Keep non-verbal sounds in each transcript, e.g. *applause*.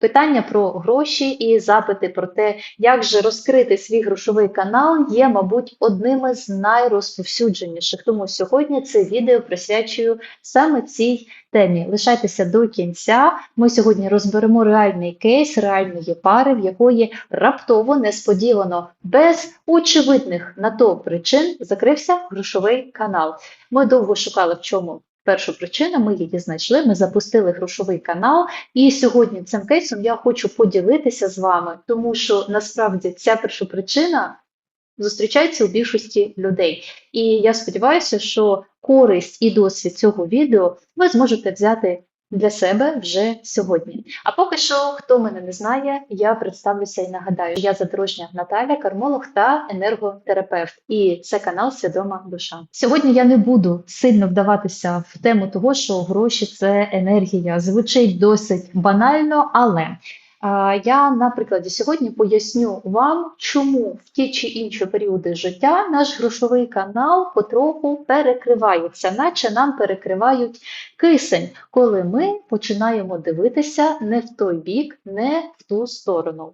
Питання про гроші і запити про те, як же розкрити свій грошовий канал, є, мабуть, одним із найрозповсюдженіших. Тому сьогодні це відео присвячую саме цій темі. Лишайтеся до кінця. Ми сьогодні розберемо реальний кейс реальної пари, в якої раптово несподівано, без очевидних на то причин закрився грошовий канал. Ми довго шукали в чому. Першу причину ми її знайшли. Ми запустили грошовий канал, і сьогодні цим кейсом я хочу поділитися з вами, тому що насправді ця першопричина зустрічається у більшості людей. І я сподіваюся, що користь і досвід цього відео ви зможете взяти для себе вже сьогодні. А поки що, хто мене не знає, я представлюся і нагадаю, я задорожня Наталя, кармолог та енерготерапевт. І це канал Свідома душа. Сьогодні я не буду сильно вдаватися в тему того, що гроші це енергія. Звучить досить банально, але. Я на прикладі сьогодні поясню вам, чому в ті чи інші періоди життя наш грошовий канал потроху перекривається, наче нам перекривають кисень, коли ми починаємо дивитися не в той бік, не в ту сторону.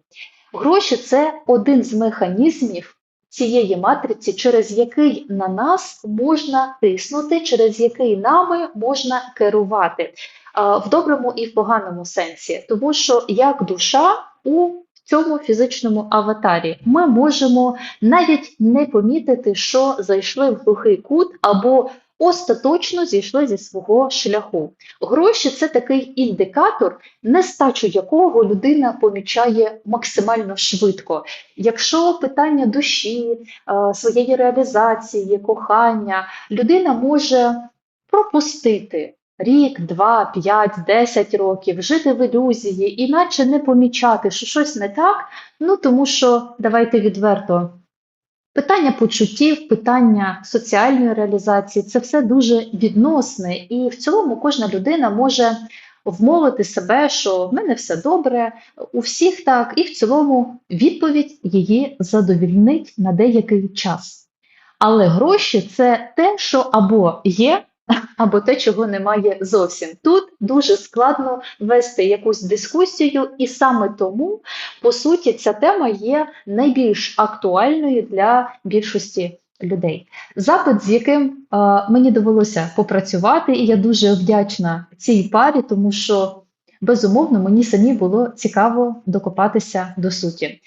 Гроші це один з механізмів цієї матриці, через який на нас можна тиснути, через який нами можна керувати в доброму і в поганому сенсі, тому що як душа у цьому фізичному аватарі ми можемо навіть не помітити, що зайшли в глухий кут або остаточно зійшли зі свого шляху. Гроші це такий індикатор, нестачу якого людина помічає максимально швидко. Якщо питання душі, своєї реалізації, кохання, людина може пропустити рік, два, п'ять, десять років, жити в ілюзії, іначе не помічати, що щось не так, ну тому що давайте відверто. Питання почуттів, питання соціальної реалізації це все дуже відносне, і в цілому кожна людина може вмовити себе, що в мене все добре, у всіх так, і в цілому відповідь її задовільнить на деякий час. Але гроші це те, що або є, або те, чого немає зовсім. Тут дуже складно вести якусь дискусію, і саме тому, по суті, ця тема є найбільш актуальною для більшості людей. Запит, з яким е, мені довелося попрацювати, і я дуже вдячна цій парі, тому що. Безумовно, мені самі було цікаво докопатися до суті.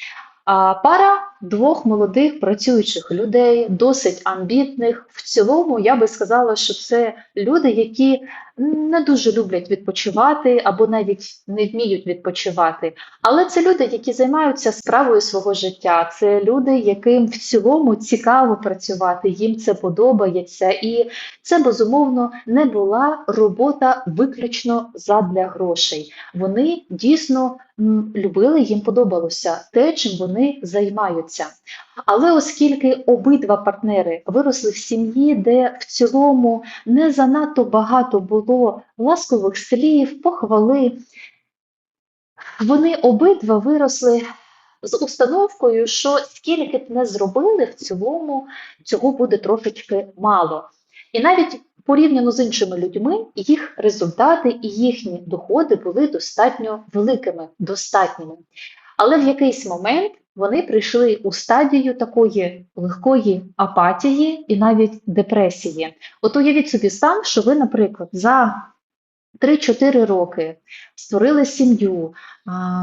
А пара двох молодих працюючих людей, досить амбітних. В цілому я би сказала, що це люди, які не дуже люблять відпочивати або навіть не вміють відпочивати. Але це люди, які займаються справою свого життя. Це люди, яким в цілому цікаво працювати, їм це подобається, і це безумовно не була робота виключно задля грошей. Вони дійсно любили, їм подобалося те, чим вони займаються. Але оскільки обидва партнери виросли в сім'ї, де в цілому не занадто багато було ласкових слів, похвали, вони обидва виросли з установкою, що скільки б не зробили, в цілому цього буде трошечки мало. І навіть порівняно з іншими людьми, їх результати і їхні доходи були достатньо великими, достатніми. Але в якийсь момент вони прийшли у стадію такої легкої апатії і навіть депресії. От уявіть собі стан, що ви, наприклад, за 3-4 роки створили сім'ю,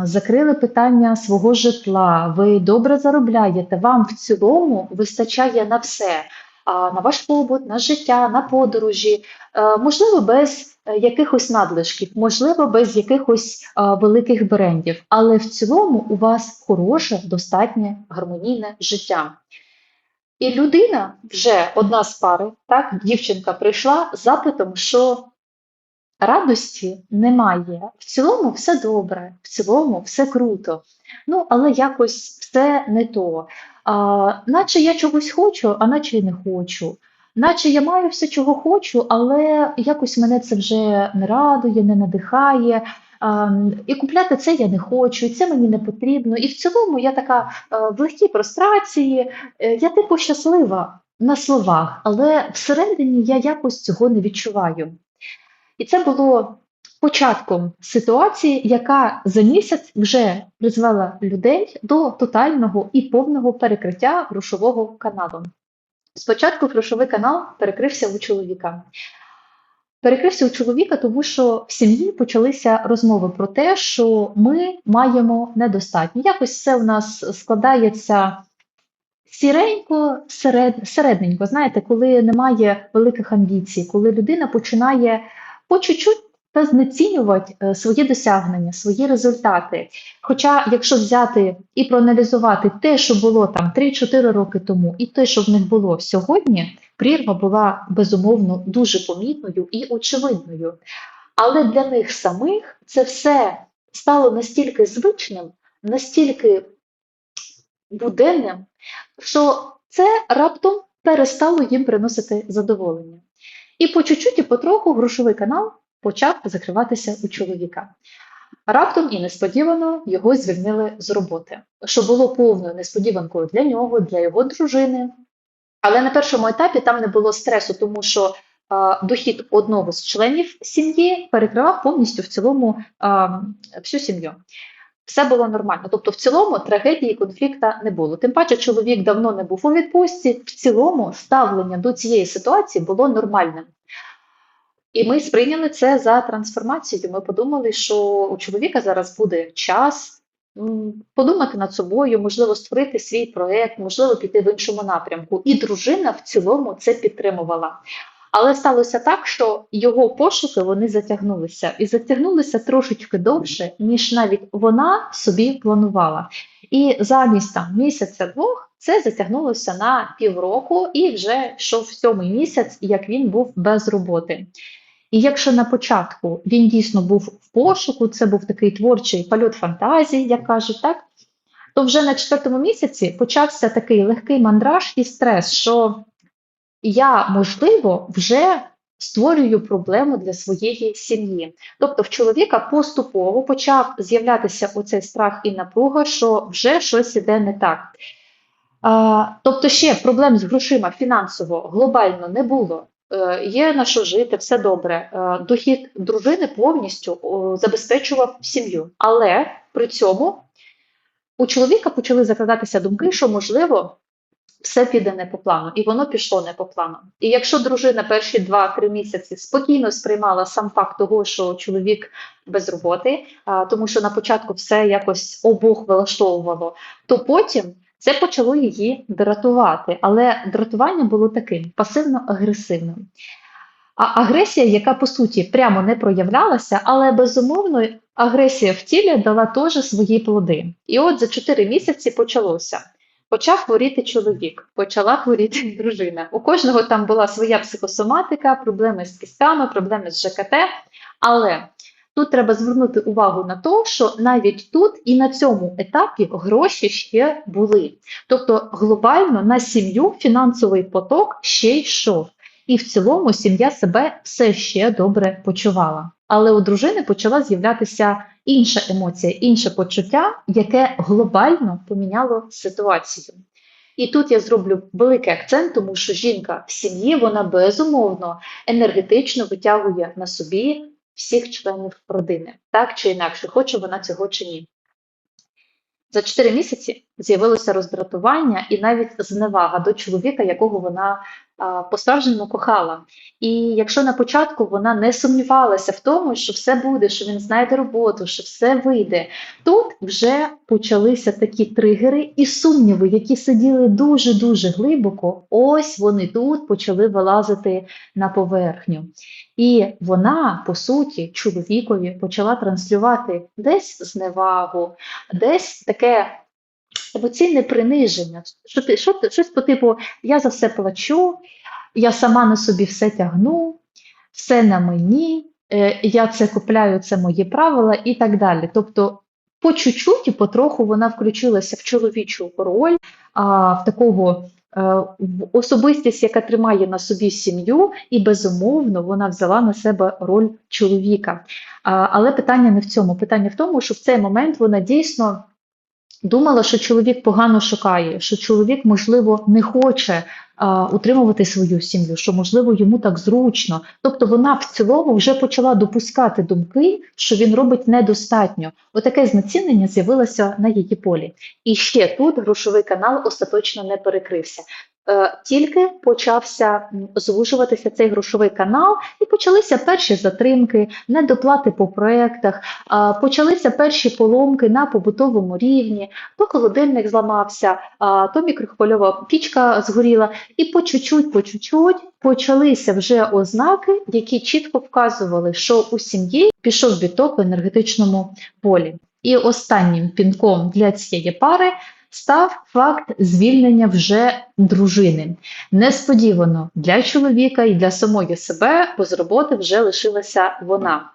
закрили питання свого житла, ви добре заробляєте, вам в цілому вистачає на все на ваш побут, на життя, на подорожі, е, можливо, без е, якихось надлишків, можливо, без якихось великих брендів, але в цілому у вас хороше, достатнє гармонійне життя. І людина вже одна з пари, так, дівчинка прийшла з запитом, що радості немає. В цілому все добре, в цілому все круто. Ну, але якось все не то. А, Наче я чогось хочу, а наче й не хочу. Наче я маю все, чого хочу, але якось мене це вже не радує, не надихає. А, і купляти це я не хочу, це мені не потрібно. І в цілому я така а, в легкій прострації, е, я типу щаслива на словах, але всередині я якось цього не відчуваю. І це було початком ситуації, яка за місяць вже призвела людей до тотального і повного перекриття грошового каналу. Спочатку грошовий канал перекрився у чоловіка. Перекрився у чоловіка, тому що в сім'ї почалися розмови про те, що ми маємо недостатньо. Якось все у нас складається сіренько, серед, середненько. Знаєте, коли немає великих амбіцій, коли людина починає по чуть-чуть та знецінювати е, свої досягнення, свої результати. Хоча, якщо взяти і проаналізувати те, що було там 3-4 роки тому, і те, що в них було сьогодні, прірва була безумовно дуже помітною і очевидною. Але для них самих це все стало настільки звичним, настільки буденним, що це раптом перестало їм приносити задоволення. І по чуть-чуть і потроху грошовий канал почав закриватися у чоловіка. Раптом і несподівано його звільнили з роботи, що було повною несподіванкою для нього, для його дружини. Але на першому етапі там не було стресу, тому що а, дохід одного з членів сім'ї перекривав повністю в цілому а, всю сім'ю. Все було нормально. Тобто, в цілому трагедії конфлікта не було. Тим паче, чоловік давно не був у відпустці. В цілому ставлення до цієї ситуації було нормальним. І ми сприйняли це за трансформацію. Ми подумали, що у чоловіка зараз буде час подумати над собою, можливо, створити свій проект, можливо, піти в іншому напрямку. І дружина в цілому це підтримувала. Але сталося так, що його пошуки вони затягнулися і затягнулися трошечки довше, ніж навіть вона собі планувала. І замість там місяця-двох це затягнулося на півроку, і вже йшов сьомий місяць, як він був без роботи. І якщо на початку він дійсно був в пошуку, це був такий творчий польот фантазії, як кажуть, так, то вже на четвертому місяці почався такий легкий мандраж і стрес, що я, можливо, вже створюю проблему для своєї сім'ї. Тобто в чоловіка поступово почав з'являтися оцей страх і напруга, що вже щось іде не так. А, тобто, ще проблем з грошима фінансово глобально не було. Е, Є на що жити, все добре. Е, Дохід дружини повністю забезпечував сім'ю. Але при цьому у чоловіка почали закладатися думки, що можливо все піде не по плану, і воно пішло не по плану. І якщо дружина перші 2-3 місяці спокійно сприймала сам факт того, що чоловік без роботи, а, тому що на початку все якось обох влаштовувало, то потім це почало її дратувати. Але дратування було таким пасивно-агресивним. А агресія, яка по суті прямо не проявлялася, але безумовно агресія в тілі дала теж свої плоди. І от за 4 місяці почалося. Почав хворіти чоловік, почала хворіти *laughs* дружина. У кожного там була своя психосоматика, проблеми з кістками, проблеми з ЖКТ. Але тут треба звернути увагу на те, що навіть тут і на цьому етапі гроші ще були. Тобто глобально на сім'ю фінансовий поток ще йшов. І в цілому сім'я себе все ще добре почувала. Але у дружини почала з'являтися інша емоція, інше почуття, яке глобально поміняло ситуацію. І тут я зроблю великий акцент, тому що жінка в сім'ї вона безумовно енергетично витягує на собі всіх членів родини, так чи інакше, хоче вона цього чи ні. За 4 місяці з'явилося роздратування і навіть зневага до чоловіка, якого вона по-справжньому кохала. І якщо на початку вона не сумнівалася в тому, що все буде, що він знайде роботу, що все вийде, тут вже почалися такі тригери і сумніви, які сиділи дуже-дуже глибоко, ось вони тут почали вилазити на поверхню. І вона, по суті, чоловікові почала транслювати десь зневагу, десь таке емоційне приниження. Що ти, що ти, Щось по типу я за все плачу, я сама на собі все тягну, все на мені, е, я це купляю, це мої правила і так далі. Тобто, по чуть-чуть і потроху вона включилася в чоловічу роль, а, в такого е, особистість, яка тримає на собі сім'ю, і безумовно вона взяла на себе роль чоловіка. Але питання не в цьому. Питання в тому, що в цей момент вона дійсно думала, що чоловік погано шукає, що чоловік, можливо, не хоче а, утримувати свою сім'ю, що, можливо, йому так зручно. Тобто вона в цілому вже почала допускати думки, що він робить недостатньо. Отаке знецінення з'явилося на її полі. І ще тут грошовий канал остаточно не перекрився. Е, Тільки почався звужуватися цей грошовий канал, і почалися перші затримки, недоплати по проектах, почалися перші поломки на побутовому рівні, то холодильник зламався, то мікрохвильова пічка згоріла, і по чуть-чуть, по чуть-чуть почалися вже ознаки, які чітко вказували, що у сім'ї пішов відток в енергетичному полі. І останнім пінком для цієї пари став факт звільнення вже дружини. Несподівано для чоловіка і для самої себе, бо з роботи вже лишилася вона.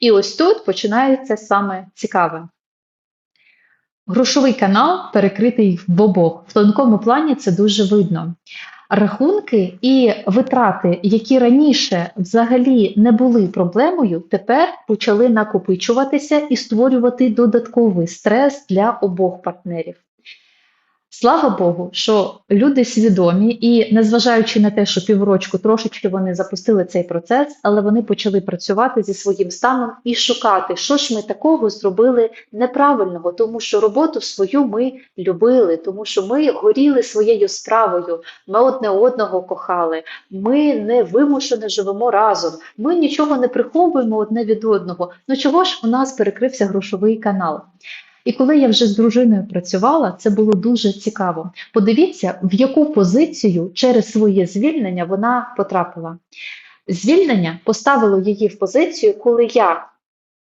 І ось тут починається саме цікаве. Грошовий канал перекритий в обох. В тонкому плані це дуже видно. Рахунки і витрати, які раніше взагалі не були проблемою, тепер почали накопичуватися і створювати додатковий стрес для обох партнерів. Слава Богу, що люди свідомі, і незважаючи на те, що піврочку трошечки вони запустили цей процес, але вони почали працювати зі своїм станом і шукати, що ж ми такого зробили неправильного, тому що роботу свою ми любили, тому що ми горіли своєю справою, ми одне одного кохали, ми не вимушено живемо разом, ми нічого не приховуємо одне від одного. Ну чого ж у нас перекрився грошовий канал? І коли я вже з дружиною працювала, це було дуже цікаво. Подивіться, в яку позицію через своє звільнення вона потрапила. Звільнення поставило її в позицію, коли я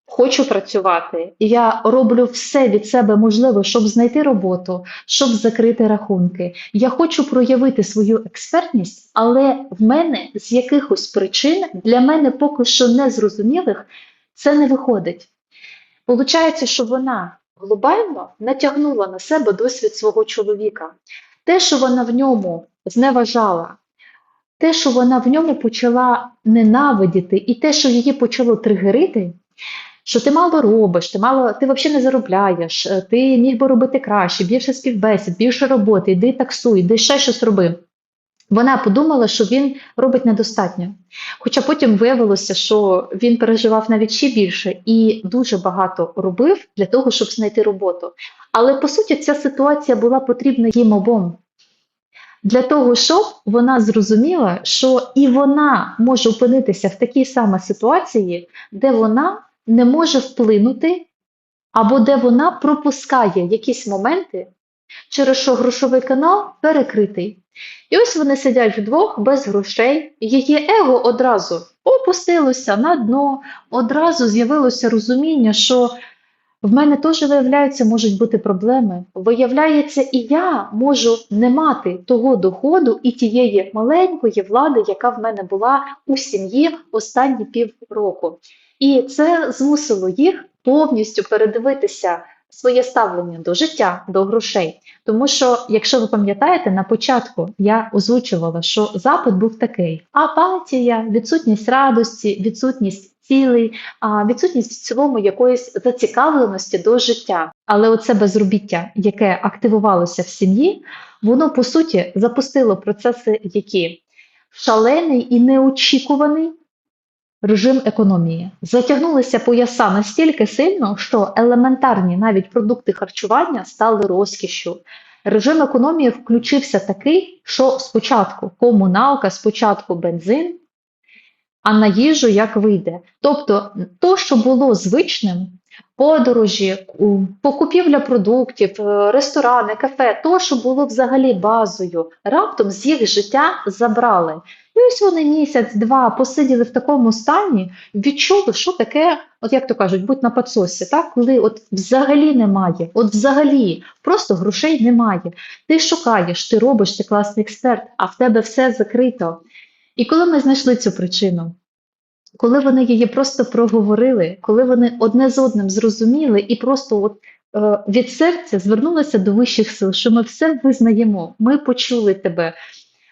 хочу працювати, я роблю все від себе можливе, щоб знайти роботу, щоб закрити рахунки. Я хочу проявити свою експертність, але в мене з якихось причин для мене поки що незрозумілих це не виходить. Получається, що вона глобально натягнула на себе досвід свого чоловіка. Те, що вона в ньому зневажала, те, що вона в ньому почала ненавидіти, і те, що її почало тригерити, що ти мало робиш, ти мало, ти взагалі не заробляєш, е, ти міг би робити краще, більше співбесід, більше роботи, йди таксуй, йди ще щось роби. Вона подумала, що він робить недостатньо. Хоча потім виявилося, що він переживав навіть ще більше і дуже багато робив для того, щоб знайти роботу. Але по суті, ця ситуація була потрібна їм обом. Для того, щоб вона зрозуміла, що і вона може опинитися в такій самій ситуації, де вона не може вплинути, або де вона пропускає якісь моменти, через що грошовий канал перекритий. І ось вони сидять вдвох без грошей, її его одразу опустилося на дно, одразу з'явилося розуміння, що в мене теж, виявляється, можуть бути проблеми. Виявляється, і я можу не мати того доходу і тієї маленької влади, яка в мене була у сім'ї останні півроку. І це змусило їх повністю передивитися своє ставлення до життя, до грошей. Тому що, якщо ви пам'ятаєте, на початку я озвучувала, що запит був такий: апатія, відсутність радості, відсутність цілей, відсутність в цілому якоїсь зацікавленості до життя. Але оце безробіття, яке активувалося в сім'ї, воно по суті запустило процеси, які шалений і неочікуваний режим економії. Затягнулися пояса настільки сильно, що елементарні навіть продукти харчування стали розкішшю. Режим економії включився такий, що спочатку комуналка, спочатку бензин, а на їжу як вийде. Тобто, то, що було звичним, подорожі, покупівля продуктів, е, ресторани, кафе, то, що було взагалі базою, раптом з їх життя забрали. І ось вони місяць-два посиділи в такому стані, відчули, що таке, от як то кажуть, будь на підсосі, так? коли от взагалі немає, от взагалі просто грошей немає. Ти шукаєш, ти робиш, ти класний експерт, а в тебе все закрито. І коли ми знайшли цю причину, коли вони її просто проговорили, коли вони одне з одним зрозуміли і просто от е, від серця звернулися до вищих сил, що ми все визнаємо, ми почули тебе.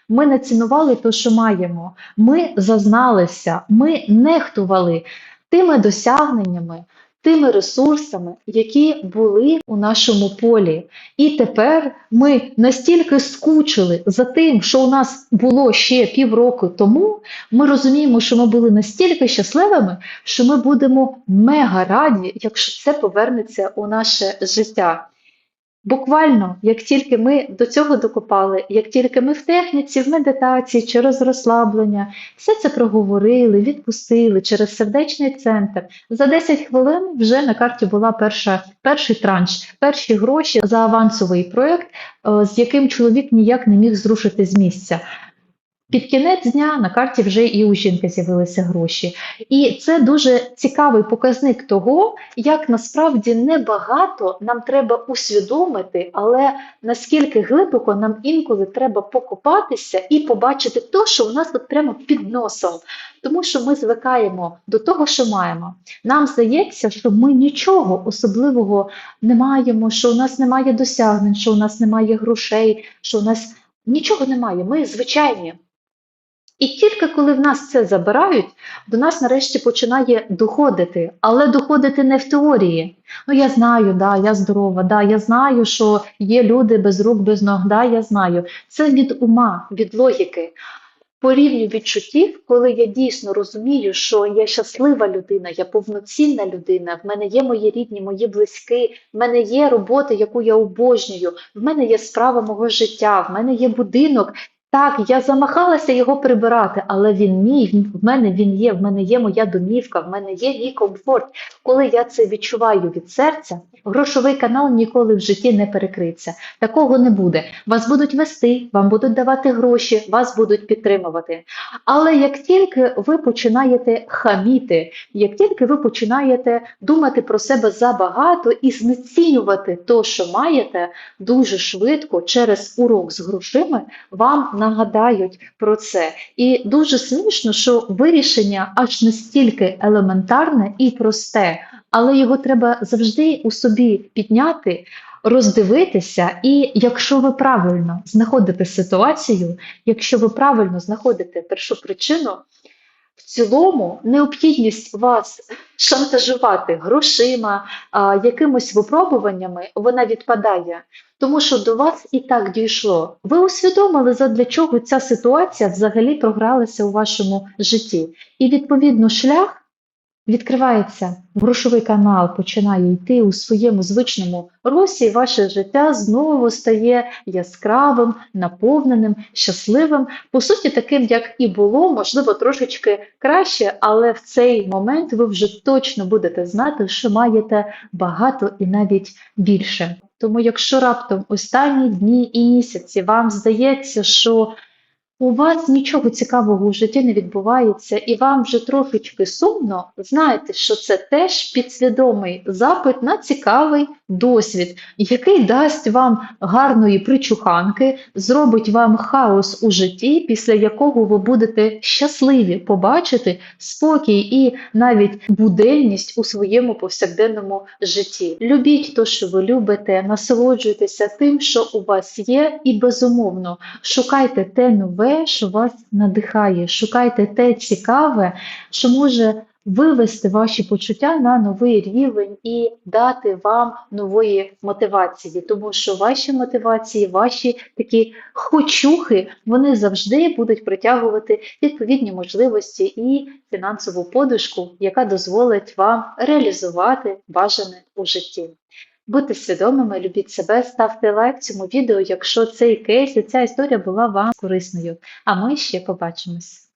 Ми не цінували те, що маємо. Ми зазналися, ми нехтували тими досягненнями, тими ресурсами, які були у нашому полі. І тепер ми настільки скучили за тим, що у нас було ще півроку тому. Ми розуміємо, що ми були настільки щасливими, що ми будемо мега раді, якщо це повернеться у наше життя. Буквально, як тільки ми до цього докопали, як тільки ми в техніці, в медитації через розслаблення, все це проговорили, відпустили через сердечний центр. За 10 хвилин вже на карті була перша, перший транш, перші гроші за авансовий проєкт, е, з яким чоловік ніяк не міг зрушити з місця. Під кінець дня на карті вже і у жінки з'явилися гроші. І це дуже цікавий показник того, як насправді небагато нам треба усвідомити, але наскільки глибоко нам інколи треба покопатися і побачити те, що у нас тут прямо під носом. Тому що ми звикаємо до того, що маємо. Нам здається, що ми нічого особливого не маємо, що у нас немає досягнень, що у нас немає грошей, що у нас нічого немає. Ми звичайні. І тільки коли в нас це забирають, до нас нарешті починає доходити, але доходити не в теорії. Ну, я знаю, да, я здорова, да, я знаю, що є люди без рук, без ног, да, я знаю. Це від ума, від логіки. По рівню відчуттів, коли я дійсно розумію, що я щаслива людина, я повноцінна людина, в мене є мої рідні, мої близькі, в мене є робота, яку я обожнюю, в мене є справа мого життя, в мене є будинок. Так, я замахалася його прибирати, але він мій, в мене він є, в мене є моя домівка, в мене є мій комфорт. Коли я це відчуваю від серця, грошовий канал ніколи в житті не перекриться. Такого не буде. Вас будуть вести, вам будуть давати гроші, вас будуть підтримувати. Але як тільки ви починаєте хаміти, як тільки ви починаєте думати про себе забагато і знецінювати то, що маєте, дуже швидко через урок з грошима вам нагадають про це. І дуже смішно, що вирішення аж настільки елементарне і просте, але його треба завжди у собі підняти. Роздивитися, і якщо ви правильно знаходите ситуацію, якщо ви правильно знаходите першу причину, в цілому необхідність вас шантажувати грошима, а, якимось випробуваннями, вона відпадає. Тому що до вас і так дійшло. Ви усвідомили, задля чого ця ситуація взагалі програлася у вашому житті. І відповідно шлях відкривається, грошовий канал починає йти у своєму звичному русі, ваше життя знову стає яскравим, наповненим, щасливим, по суті, таким, як і було, можливо, трошечки краще, але в цей момент ви вже точно будете знати, що маєте багато і навіть більше. Тому, якщо раптом останні дні і місяці вам здається, що у вас нічого цікавого у житті не відбувається, і вам вже трошечки сумно, знайте, що це теж підсвідомий запит на цікавий досвід, який дасть вам гарної причуханки, зробить вам хаос у житті, після якого ви будете щасливі побачити спокій і навіть буденність у своєму повсякденному житті. Любіть те, що ви любите, насолоджуйтеся тим, що у вас є, і безумовно шукайте те нове, що вас надихає, шукайте те цікаве, що може вивести ваші почуття на новий рівень і дати вам нової мотивації, тому що ваші мотивації, ваші такі хочухи, вони завжди будуть притягувати відповідні можливості і фінансову подушку, яка дозволить вам реалізувати бажане у житті. Будьте свідомими, любіть себе, ставте лайк цьому відео, якщо цей кейс і ця історія була вам корисною. А ми ще побачимось.